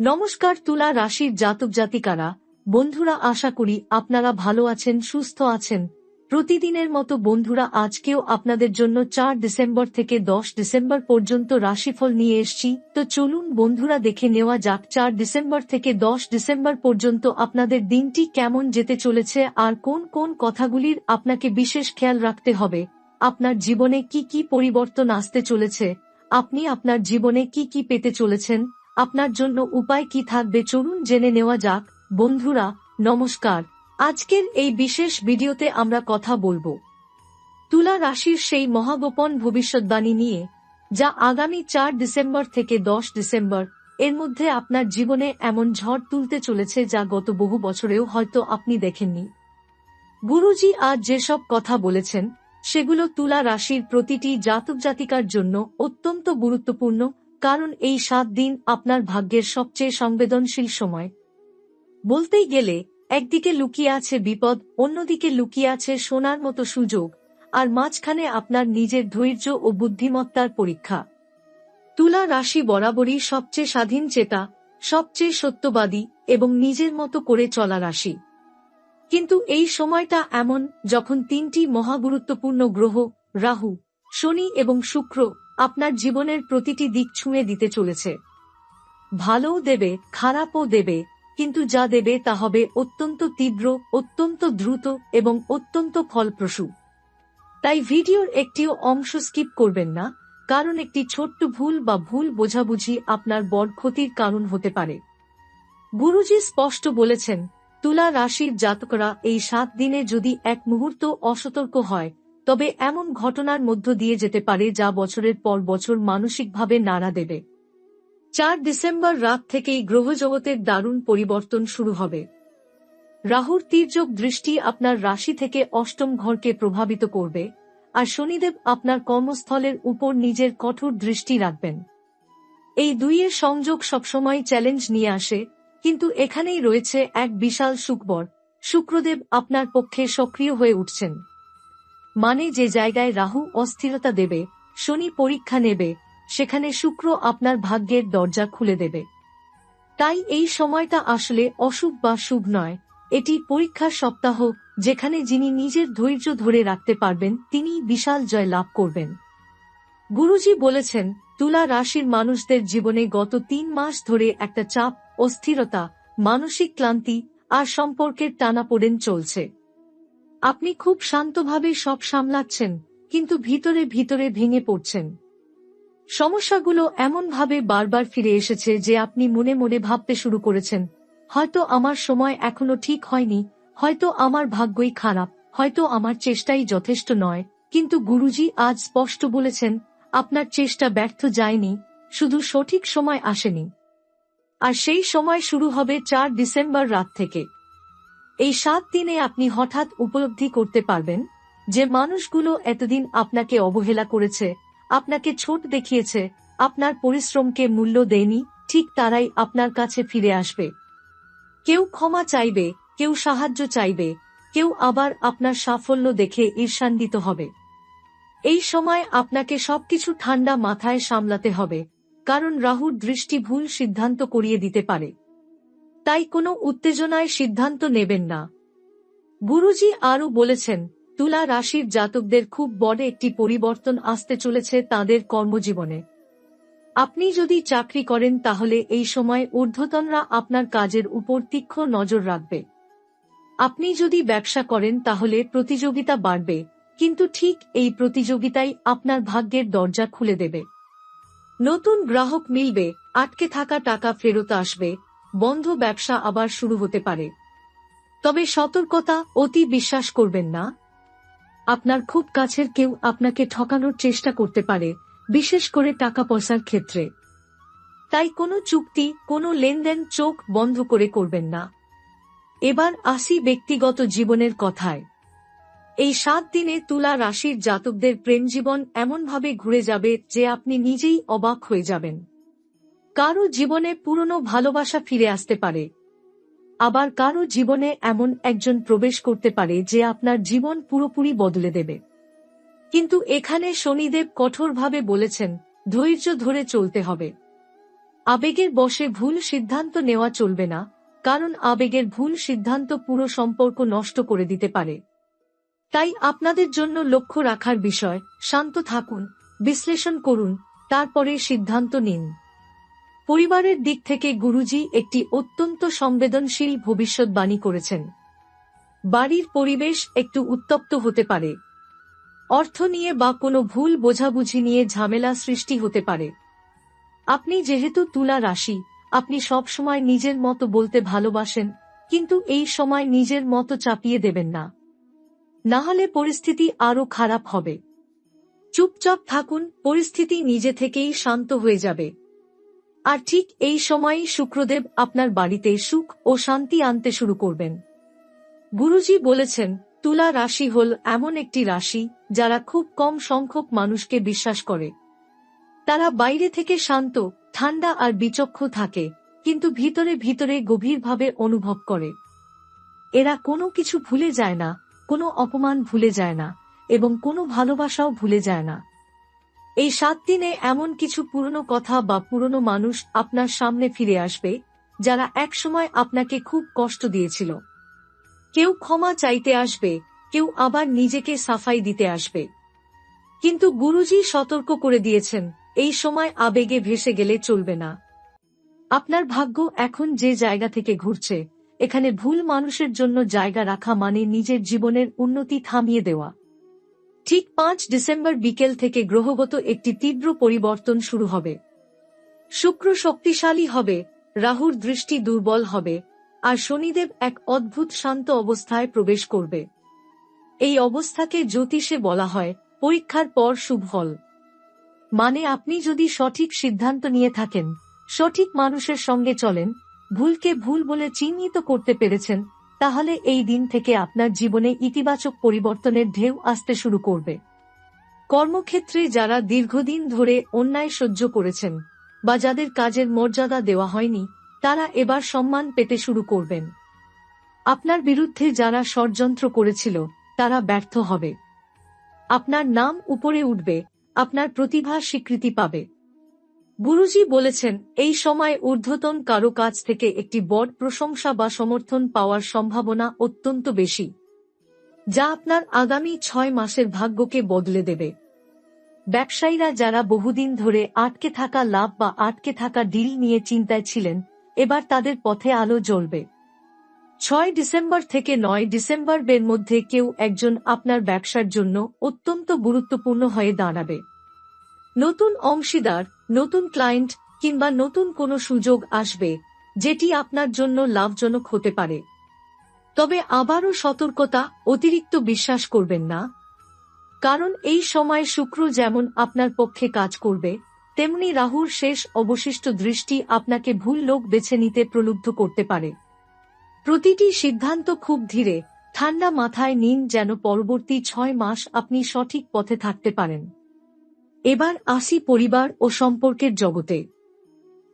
নমস্কার তুলা রাশির জাতক জাতিকারা, বন্ধুরা আশা করি আপনারা ভালো আছেন, সুস্থ আছেন। প্রতিদিনের মতো বন্ধুরা, আজকেও আপনাদের জন্য চার ডিসেম্বর থেকে দশ ডিসেম্বর পর্যন্ত রাশিফল নিয়ে এসছি। তো চলুন বন্ধুরা দেখে নেওয়া যাক চার ডিসেম্বর থেকে দশ ডিসেম্বর পর্যন্ত আপনাদের দিনটি কেমন যেতে চলেছে আর কোন কোন কথাগুলির আপনাকে বিশেষ খেয়াল রাখতে হবে। আপনার জীবনে কি কি পরিবর্তন আসতে চলেছে? আপনি আপনার জীবনে কি কি পেতে চলেছেন? আপনার জন্য উপায় কি থাকবে চলুন জেনে নেওয়া যাক। বন্ধুরা, নমস্কার। আজকের এই বিশেষ ভিডিওতে আমরা কথা বলব তুলা রাশির সেই মহাগোপন ভবিষ্যৎবাণী নিয়ে, যা আগামী চার ডিসেম্বর থেকে দশ ডিসেম্বর, এর মধ্যে আপনার জীবনে এমন ঝড় তুলতে চলেছে যা গত বহু বছরেও হয়তো আপনি দেখেননি। গুরুজি আজ যেসব কথা বলেছেন, সেগুলো তুলা রাশির প্রতিটি জাতক জাতিকার জন্য অত্যন্ত গুরুত্বপূর্ণ কারণ এই সাত দিন আপনার ভাগ্যের সবচেয়ে সংবেদনশীল সময়। বলতেই গেলে, একদিকে লুকিয়ে আছে বিপদ, অন্যদিকে লুকিয়ে আছে সোনার মতো সুযোগ, আর মাঝখানে আপনার নিজের ধৈর্য ও বুদ্ধিমত্তার পরীক্ষা। তুলা রাশি বরাবরই সবচেয়ে স্বাধীন চেতা, সবচেয়ে সত্যবাদী এবং নিজের মতো করে চলা রাশি। কিন্তু এই সময়টা এমন যখন তিনটি মহাগুরুত্বপূর্ণ গ্রহ, রাহু, শনি এবং শুক্র আপনার জীবনের প্রতিটি দিক ছুঁয়ে দিতে চলেছে। ভালোও দেবে, খারাপও দেবে, কিন্তু যা দেবে তা হবে অত্যন্ত তীব্র, অত্যন্ত দ্রুত এবং অত্যন্ত ফলপ্রসূ। তাই ভিডিওর একটিও অংশ স্কিপ করবেন না, কারণ একটি ছোট্ট ভুল বা ভুল বোঝাবুঝি আপনার বড় ক্ষতির কারণ হতে পারে। গুরুজি স্পষ্ট বলেছেন, তুলা রাশির জাতকরা এই সাত দিনে যদি এক মুহূর্ত অসতর্ক হয় তবে এমন ঘটনার মধ্য দিয়ে যেতে পারে যা বছরের পর বছর মানসিকভাবে নাড়া দেবে। চার ডিসেম্বর রাত থেকেই গ্রহজগতের দারুণ পরিবর্তন শুরু হবে। রাহুর তীর্যক দৃষ্টি আপনার রাশি থেকে অষ্টম ঘরকে প্রভাবিত করবে, আর শনিদেব আপনার কর্মস্থলের উপর নিজের কঠোর দৃষ্টি রাখবেন। এই দুইয়ের সংযোগ সবসময় চ্যালেঞ্জ নিয়ে আসে, কিন্তু এখানেই রয়েছে এক বিশাল সুকবর শুক্রদেব আপনার পক্ষে সক্রিয় হয়ে উঠছেন। মানে যে জায়গায় রাহু অস্থিরতা দেবে, শনি পরীক্ষা নেবে, সেখানে শুক্র আপনার ভাগ্যের দরজা খুলে দেবে। তাই এই সময়টা আসলে অশুভ বা শুভ নয়। এটি পরীক্ষার সপ্তাহ, যেখানে যিনি নিজের ধৈর্য ধরে রাখতে পারবেন, তিনি বিশাল জয় লাভ করবেন। গুরুজি বলেছেন, তুলা রাশির মানুষদের জীবনে গত তিন মাস ধরে একটা চাপ, অস্থিরতা, মানসিক ক্লান্তি আর সম্পর্কের টানাপোড়েন চলছে। আপনি খুব শান্তভাবে সব সামলাচ্ছেন, কিন্তু ভিতরে ভিতরে ভেঙে পড়ছেন। সমস্যাগুলো এমনভাবে বারবার ফিরে এসেছে যে আপনি মনে মনে ভাবতে শুরু করেছেন, হয়তো আমার সময় এখনও ঠিক হয়নি, হয়তো আমার ভাগ্যই খারাপ, হয়তো আমার চেষ্টাই যথেষ্ট নয়। কিন্তু গুরুজি আজ স্পষ্ট বলেছেন, আপনার চেষ্টা ব্যর্থ যায়নি, শুধু সঠিক সময় আসেনি। আর সেই সময় শুরু হবে চার ডিসেম্বর রাত থেকে। এই সাত দিনে আপনি হঠাৎ উপলব্ধি করতে পারবেন যে মানুষগুলো এতদিন আপনাকে অবহেলা করেছে, আপনাকে ছোট দেখিয়েছে, আপনার পরিশ্রমকে মূল্য দেয়নি, ঠিক তারাই আপনার কাছে ফিরে আসবে। কেউ ক্ষমা চাইবে, কেউ সাহায্য চাইবে, কেউ আবার আপনার সাফল্য দেখে ঈর্ষান্বিত হবে। এই সময় আপনাকে সবকিছু ঠান্ডা মাথায় সামলাতে হবে, কারণ রাহুর দৃষ্টি ভুল সিদ্ধান্ত করিয়ে দিতে পারে। তাই কোনো উত্তেজনায় সিদ্ধান্ত নেবেন না। গুরুজি আরও বলেছেন, তুলা রাশির জাতকদের খুব বড় একটি পরিবর্তন আসতে চলেছে তাদের কর্মজীবনে। আপনি যদি চাকরি করেন তাহলে এই সময় ঊর্ধ্বতনরা আপনার কাজের উপর তীক্ষ্ণ নজর রাখবে। আপনি যদি ব্যবসা করেন তাহলে প্রতিযোগিতা বাড়বে, কিন্তু ঠিক এই প্রতিযোগিতাই আপনার ভাগ্যের দরজা খুলে দেবে। নতুন গ্রাহক মিলবে, আটকে থাকা টাকা ফেরত আসবে বন্ধ ব্যবসা আবার শুরু হতে পারে। তবে সতর্কতা অতি বিশ্বাস করবেন না। আপনার খুব কাছের কেউ আপনাকে ঠকানোর চেষ্টা করতে পারে, বিশেষ করে টাকা পয়সার ক্ষেত্রে। তাই কোনো চুক্তি, কোনো লেনদেন চোখ বন্ধ করে করবেন না। এবার আসি ব্যক্তিগত জীবনের কথায়। এই সাত দিনে তুলা রাশির জাতকদের প্রেম জীবন এমনভাবে ঘুরে যাবে যে আপনি নিজেই অবাক হয়ে যাবেন। কারও জীবনে পুরনো ভালোবাসা ফিরে আসতে পারে। আবার কারও জীবনে এমন একজন প্রবেশ করতে পারে যে আপনার জীবন পুরোপুরি বদলে দেবে। কিন্তু এখানে শনিদেব কঠোরভাবে বলেছেন, ধৈর্য ধরে চলতে হবে। আবেগের বশে ভুল সিদ্ধান্ত নেওয়া চলবে না, কারণ আবেগের ভুল সিদ্ধান্ত পুরো সম্পর্ক নষ্ট করে দিতে পারে। তাই আপনাদের জন্য লক্ষ্য রাখার বিষয়, শান্ত থাকুন, বিশ্লেষণ করুন, তারপরে সিদ্ধান্ত নিন। পরিবারের দিক থেকে গুরুজি একটি অত্যন্ত সংবেদনশীল ভবিষ্যৎবাণী করেছেন। বাড়ির পরিবেশ একটু উত্তপ্ত হতে পারে। অর্থ নিয়ে বা কোনো ভুল বোঝাবুঝি নিয়ে ঝামেলা সৃষ্টি হতে পারে। আপনি যেহেতু তুলা রাশি, আপনি সব সময় নিজের মতো বলতে ভালোবাসেন, কিন্তু এই সময় নিজের মতো চাপিয়ে দেবেন না। না হলে পরিস্থিতি আরও খারাপ হবে। চুপচাপ থাকুন, পরিস্থিতি নিজে থেকেই শান্ত হয়ে যাবে। আর ঠিক এই সময়ই শুক্রদেব আপনার বাড়িতে সুখ ও শান্তি আনতে শুরু করবেন। গুরুজি বলেছেন, তুলা রাশি হল এমন একটি রাশি যারা খুব কম সংখ্যক মানুষকে বিশ্বাস করে। তারা বাইরে থেকে শান্ত, ঠান্ডা আর বিচক্ষ থাকে, কিন্তু ভিতরে ভিতরে গভীরভাবে অনুভব করে। এরা কোনো কিছু ভুলে যায় না, কোনো অপমান ভুলে যায় না, এবং কোনো ভালোবাসাও ভুলে যায় না। এই সাত দিনে এমন কিছু পুরনো কথা বা পুরনো মানুষ আপনার সামনে ফিরে আসবে, যারা একসময় আপনাকে খুব কষ্ট দিয়েছিল। কেউ ক্ষমা চাইতে আসবে, কেউ আবার নিজেকে সাফাই দিতে আসবে। কিন্তু গুরুজি সতর্ক করে দিয়েছেন, এই সময় আবেগে ভেসে গেলে চলবে না। আপনার ভাগ্য এখন যে জায়গা থেকে ঘুরছে, এখানে ভুল মানুষের জন্য জায়গা রাখা মানে নিজের জীবনের উন্নতি থামিয়ে দেওয়া। ঠিক পাঁচ ডিসেম্বর বিকেল থেকে গ্রহগত একটি তীব্র পরিবর্তন শুরু হবে। শুক্র শক্তিশালী হবে, রাহুর দৃষ্টি দুর্বল হবে, আর শনিদেব এক অদ্ভুত শান্ত অবস্থায় প্রবেশ করবে। এই অবস্থাকে জ্যোতিষে বলা হয় পরীক্ষার পর শুভ ফল। মানে আপনি যদি সঠিক সিদ্ধান্ত নিয়ে থাকেন, সঠিক মানুষের সঙ্গে চলেন, ভুলকে ভুল বলে চিহ্নিত করতে পেরেছেন তাহলে এই দিন থেকে আপনার জীবনে ইতিবাচক পরিবর্তনের ঢেউ আসতে শুরু করবে। কর্মক্ষেত্রে যারা দীর্ঘদিন ধরে অন্যায় সহ্য করেছেন বা যাদের কাজের মর্যাদা দেওয়া হয়নি, তারা এবার সম্মান পেতে শুরু করবেন। আপনার বিরুদ্ধে যারা ষড়যন্ত্র করেছিল, তারা ব্যর্থ হবে। আপনার নাম উপরে উঠবে, আপনার প্রতিভা স্বীকৃতি পাবে। গুরুজি বলেছেন, এই সময় ঊর্ধ্বতন কারও কাছ থেকে একটি বড় প্রশংসা বা সমর্থন পাওয়ার সম্ভাবনা অত্যন্ত বেশি, যা আপনার আগামী ছয় মাসের ভাগ্যকে বদলে দেবে। ব্যবসায়ীরা যারা বহুদিন ধরে আটকে থাকা লাভ বা আটকে থাকা ডিল নিয়ে চিন্তায় ছিলেন, এবার তাদের পথে আলো জ্বলবে। ছয় ডিসেম্বর থেকে নয় ডিসেম্বর বের মধ্যে কেউ একজন আপনার ব্যবসার জন্য অত্যন্ত গুরুত্বপূর্ণ হয়ে দাঁড়াবে। নতুন অংশীদার, নতুন ক্লায়েন্ট কিংবা নতুন কোনো সুযোগ আসবে, যেটি আপনার জন্য লাভজনক হতে পারে। তবে আবারও সতর্কতা, অতিরিক্ত বিশ্বাস করবেন না। কারণ এই সময় শুক্র যেমন আপনার পক্ষে কাজ করবে, তেমনি রাহুর শেষ অবশিষ্ট দৃষ্টি আপনাকে ভুল লোক বেছে নিতে প্রলুব্ধ করতে পারে। প্রতিটি সিদ্ধান্ত খুব ধীরে, ঠান্ডা মাথায় নিন যেন পরবর্তী ছয় মাস আপনি সঠিক পথে থাকতে পারেন। এবার আসি পরিবার ও সম্পর্কের জগতে।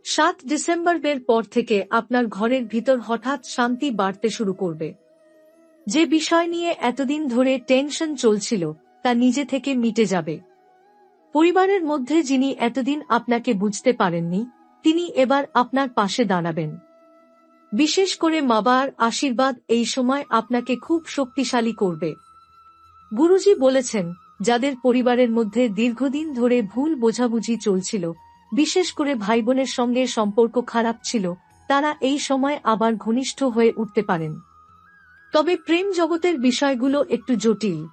সাত ডিসেম্বরের পর থেকে আপনার ঘরের ভিতর হঠাৎ শান্তি বাড়তে শুরু করবে। যে বিষয় নিয়ে এতদিন ধরে টেনশন চলছিল, তা নিজে থেকে মিটে যাবে। পরিবারের মধ্যে যিনি এতদিন আপনাকে বুঝতে পারেননি, তিনি এবার আপনার পাশে দাঁড়াবেন। বিশেষ করে মাবার আশীর্বাদ এই সময় আপনাকে খুব শক্তিশালী করবে। গুরুজি বলেছেন যাদের পরিবারের মধ্যে দীর্ঘদিন ধরে ভুল বোঝাবুঝি চলছিল, বিশেষ করে ভাই বোনের সঙ্গে সম্পর্ক খারাপ ছিল, তারা এই সময় আবার ঘনিষ্ঠ হয়ে উঠতে পারেন। তবে প্রেম জগতের বিষয়গুলো একটু জটিল।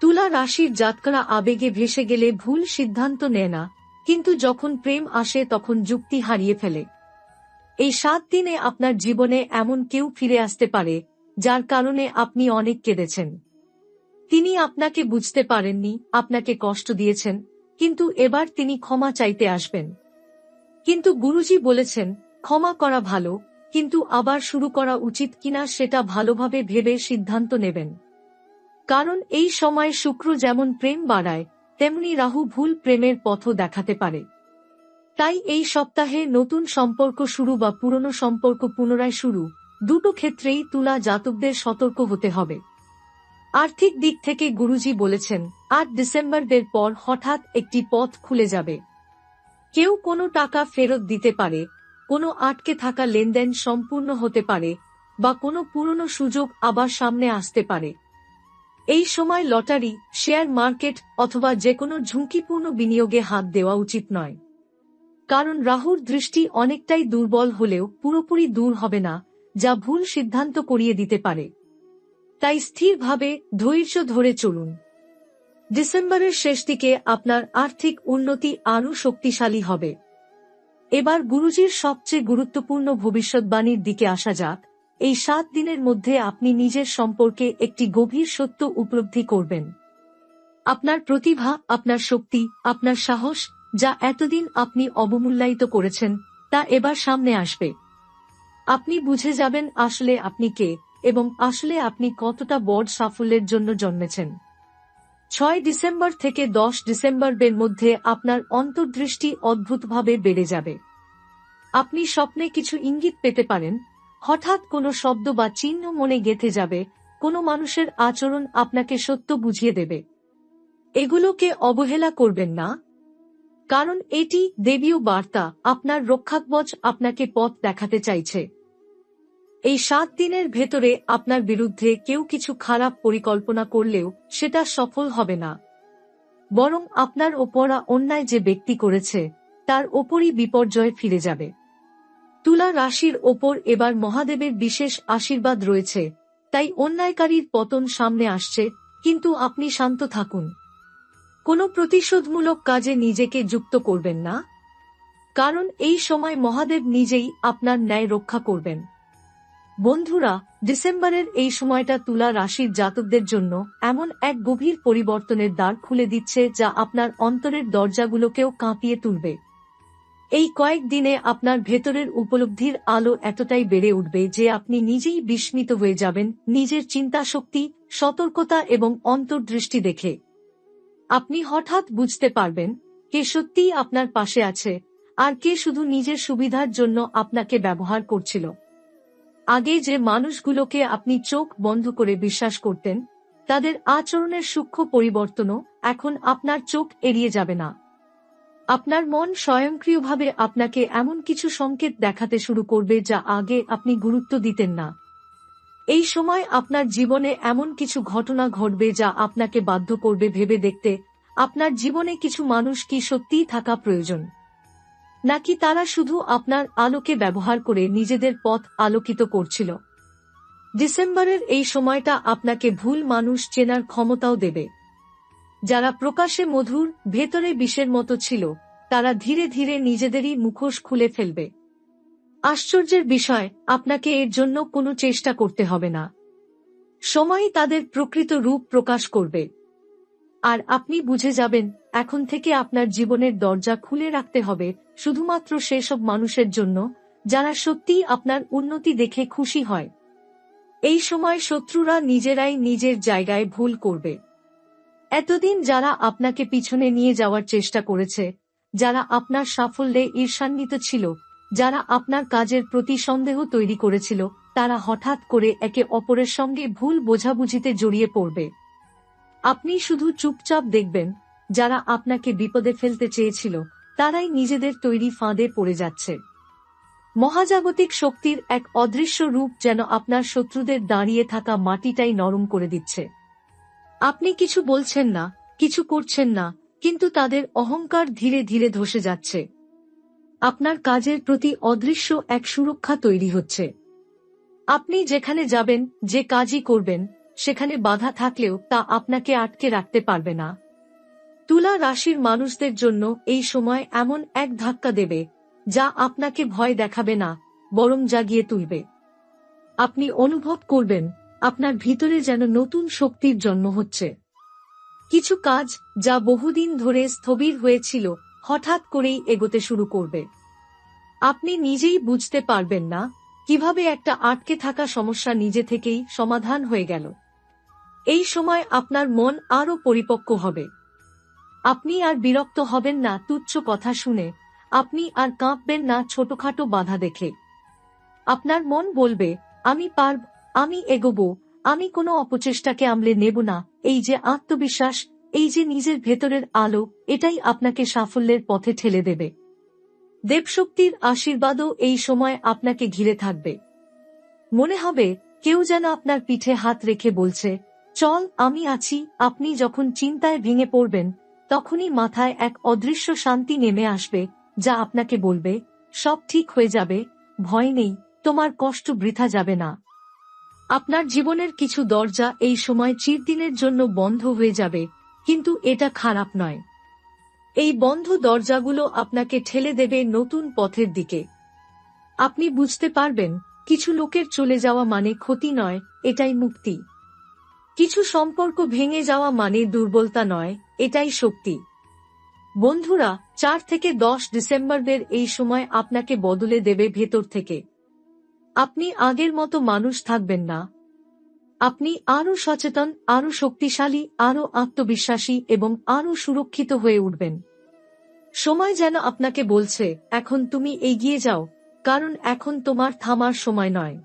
তুলা রাশির জাতকরা আবেগে ভেসে গেলে ভুল সিদ্ধান্ত নেয় না, কিন্তু যখন প্রেম আসে তখন যুক্তি হারিয়ে ফেলে। এই সাত দিনে আপনার জীবনে এমন কেউ ফিরে আসতে পারে, যার কারণে আপনি অনেক কেঁদেছেন। তিনি আপনাকে বুঝতে পারেননি, আপনাকে কষ্ট দিয়েছেন, কিন্তু এবার তিনি ক্ষমা চাইতে আসবেন। কিন্তু গুরুজি বলেছেন, ক্ষমা করা ভালো, কিন্তু আবার শুরু করা উচিত কিনা সেটা ভালোভাবে ভেবে সিদ্ধান্ত নেবেন। কারণ এই সময় শুক্র যেমন প্রেম বাড়ায়, তেমনি রাহু ভুল প্রেমের পথও দেখাতে পারে। তাই এই সপ্তাহে নতুন সম্পর্ক শুরু বা পুরনো সম্পর্ক পুনরায় শুরু, দুটো ক্ষেত্রেই তুলা জাতকদের সতর্ক হতে হবে। আর্থিক দিক থেকে গুরুজি বলেছেন, আট ডিসেম্বরদের পর হঠাৎ একটি পথ খুলে যাবে। কেউ কোনো টাকা ফেরত দিতে পারে, কোনো আটকে থাকা লেনদেন সম্পূর্ণ হতে পারে, বা কোনো পুরনো সুযোগ আবার সামনে আসতে পারে। এই সময় লটারি, শেয়ার মার্কেট অথবা যে কোনো ঝুঁকিপূর্ণ বিনিয়োগে হাত দেওয়া উচিত নয়। কারণ রাহুর দৃষ্টি অনেকটাই দুর্বল হলেও পুরোপুরি দূর হবে না, যা ভুল সিদ্ধান্ত করিয়ে দিতে পারে। তাই স্থিরভাবে ধৈর্য ধরে চলুন। ডিসেম্বরের শেষ দিকে আপনার আর্থিক উন্নতি আরও শক্তিশালী হবে। এবার গুরুজির সবচেয়ে গুরুত্বপূর্ণ ভবিষ্যৎবাণীর দিকে আসা যাক। এই সাত দিনের মধ্যে আপনি নিজের সম্পর্কে একটি গভীর সত্য উপলব্ধি করবেন। আপনার প্রতিভা, আপনার শক্তি, আপনার সাহস, যা এতদিন আপনি অবমূল্যায়িত করেছেন, তা এবার সামনে আসবে। আপনি বুঝে যাবেন আসলে আপনি কে। এবং আসলে আপনি কতটা বড় সাফল্যের জন্য জন্মেছেন। ছয় ডিসেম্বর থেকে দশ ডিসেম্বরের মধ্যে আপনার অন্তর্দৃষ্টি অদ্ভুতভাবে বেড়ে যাবে। আপনি স্বপ্নে কিছু ইঙ্গিত পেতে পারেন, হঠাৎ কোনো শব্দ বা চিহ্ন মনে গেঁথে যাবে, কোনো মানুষের আচরণ আপনাকে সত্য বুঝিয়ে দেবে। এগুলোকে অবহেলা করবেন না। কারণ এটি দেবীয় বার্তা, আপনার রক্ষাকবচ আপনাকে পথ দেখাতে চাইছে। এই সাত দিনের ভেতরে আপনার বিরুদ্ধে কেউ কিছু খারাপ পরিকল্পনা করলেও সেটা সফল হবে না। বরং আপনার ওপরা অন্যায় যে ব্যক্তি করেছে, তার ওপরই বিপর্যয় ফিরে যাবে। তুলা রাশির ওপর এবার মহাদেবের বিশেষ আশীর্বাদ রয়েছে, তাই অন্যায়কারীর পতন সামনে আসছে, কিন্তু আপনি শান্ত থাকুন। কোনো প্রতিশোধমূলক কাজে নিজেকে যুক্ত করবেন না। কারণ এই সময় মহাদেব নিজেই আপনার ন্যায় রক্ষা করবেন। বন্ধুরা, ডিসেম্বরের এই সময়টা তুলা রাশির জাতকদের জন্য এমন এক গভীর পরিবর্তনের দ্বার খুলে দিচ্ছে যা আপনার অন্তরের দরজাগুলোকেও কাঁপিয়ে তুলবে। এই কয়েক দিনে আপনার ভেতরের উপলব্ধির আলো এতটাই বেড়ে উঠবে যে আপনি নিজেই বিস্মিত হয়ে যাবেন নিজের চিন্তাশক্তি, সতর্কতা এবং অন্তর্দৃষ্টি দেখে। আপনি হঠাৎ বুঝতে পারবেন, কে সত্যিই আপনার পাশে আছে, আর কে শুধু নিজের সুবিধার জন্য আপনাকে ব্যবহার করছিল। আগে যে মানুষগুলোকে আপনি চোখ বন্ধ করে বিশ্বাস করতেন, তাদের আচরণের সূক্ষ্ম পরিবর্তনও এখন আপনার চোখ এড়িয়ে যাবে না। আপনার মন স্বয়ংক্রিয়ভাবে আপনাকে এমন কিছু সংকেত দেখাতে শুরু করবে যা আগে আপনি গুরুত্ব দিতেন না। এই সময় আপনার জীবনে এমন কিছু ঘটনা ঘটবে যা আপনাকে বাধ্য করবে ভেবে দেখতে, আপনার জীবনে কিছু মানুষ কি সত্যিই থাকা প্রয়োজন। নাকি তারা শুধু আপনার আলোকে ব্যবহার করে নিজেদের পথ আলোকিত করছিল? ডিসেম্বরের এই সময়টা আপনাকে ভুল মানুষ চেনার ক্ষমতাও দেবে। যারা প্রকাশে মধুর, ভেতরে বিষের মতো ছিল, তারা ধীরে ধীরে নিজেদেরই মুখোশ খুলে ফেলবে। আশ্চর্যের বিষয়, আপনাকে এর জন্য কোনো চেষ্টা করতে হবে না। সময়ই তাদের প্রকৃত রূপ প্রকাশ করবে। আর আপনি বুঝে যাবেন, এখন থেকে আপনার জীবনের দরজা খুলে রাখতে হবে, শুধুমাত্র সেসব মানুষের জন্য, যারা সত্যিই আপনার উন্নতি দেখে খুশি হয়। এই সময় শত্রুরা নিজেরাই নিজের জায়গায় ভুল করবে। এতদিন যারা আপনাকে পিছনে নিয়ে যাওয়ার চেষ্টা করেছে, যারা আপনার সাফল্যে ঈর্ষান্বিত ছিল, যারা আপনার কাজের প্রতি সন্দেহ তৈরি করেছিল, তারা হঠাৎ করে একে অপরের সঙ্গে ভুল বোঝাবুঝিতে জড়িয়ে পড়বে। আপনি শুধু চুপচাপ দেখবেন, যারা আপনাকে বিপদে ফেলতে চেয়েছিল, তারাই নিজেদের তৈরি ফাঁদে পড়ে যাচ্ছে। মহাজাগতিক শক্তির এক অদৃশ্য রূপ যেন আপনার শত্রুদের দাঁড়িয়ে থাকা মাটিটাই নরম করে দিচ্ছে। আপনি কিছু বলছেন না, কিছু করছেন না, কিন্তু তাদের অহংকার ধীরে ধীরে ধসে যাচ্ছে। আপনার কাজের প্রতি অদৃশ্য এক সুরক্ষা তৈরি হচ্ছে। আপনি যেখানে যাবেন, যে কাজই করবেন সেখানে বাধা থাকলেও তা আপনাকে আটকে রাখতে পারবে না। তুলা রাশির মানুষদের জন্য এই সময় এমন এক ধাক্কা দেবে, যা আপনাকে ভয় দেখাবে না, বরং জাগিয়ে তুলবে। আপনি অনুভব করবেন, আপনার ভিতরে যেন নতুন শক্তির জন্ম হচ্ছে। কিছু কাজ যা বহুদিন ধরে স্থবির হয়েছিল, হঠাৎ করেই এগোতে শুরু করবে। আপনি নিজেই বুঝতে পারবেন না, কীভাবে একটা আটকে থাকা সমস্যা নিজে থেকেই সমাধান হয়ে গেল। এই সময় আপনার মন আরও পরিপক্ক হবে। আপনি আর বিরক্ত হবেন না, তুচ্ছ কথা শুনে। আপনি আর কাঁপবেন না, ছোটখাটো বাধা দেখে। আপনার মন বলবে, আমি পারব, আমি এগোব, আমি কোনো অপচেষ্টাকে আমলে নেব না। এই যে আত্মবিশ্বাস, এই যে নিজের ভেতরের আলো, এটাই আপনাকে সাফল্যের পথে ঠেলে দেবে। দেবশক্তির আশীর্বাদও এই সময় আপনাকে ঘিরে থাকবে। মনে হবে, কেউ যেন আপনার পিঠে হাত রেখে বলছে চল, আমি আছি। আপনি যখন চিন্তায় ভেঙে পড়বেন, তখনই মাথায় এক অদৃশ্য শান্তি নেমে আসবে, যা আপনাকে বলবে, সব ঠিক হয়ে যাবে, ভয় নেই, তোমার কষ্ট বৃথা যাবে না। আপনার জীবনের কিছু দরজা এই সময় চিরদিনের জন্য বন্ধ হয়ে যাবে, কিন্তু এটা খারাপ নয়। এই বন্ধ দরজাগুলো আপনাকে ঠেলে দেবে নতুন পথের দিকে। আপনি বুঝতে পারবেন, কিছু লোকের চলে যাওয়া মানে ক্ষতি নয়, এটাই মুক্তি। কিছু সম্পর্ক ভেঙে যাওয়া মানে দুর্বলতা নয়, এটাই শক্তি। বন্ধুরা, চার থেকে দশ ডিসেম্বরদের এই সময় আপনাকে বদলে দেবে ভেতর থেকে। আপনি আগের মতো মানুষ থাকবেন না। আপনি আরও সচেতন, আরও শক্তিশালী, আরও আত্মবিশ্বাসী এবং আরও সুরক্ষিত হয়ে উঠবেন। সময় যেন আপনাকে বলছে, এখন তুমি এগিয়ে যাও, কারণ এখন তোমার থামার সময় নয়।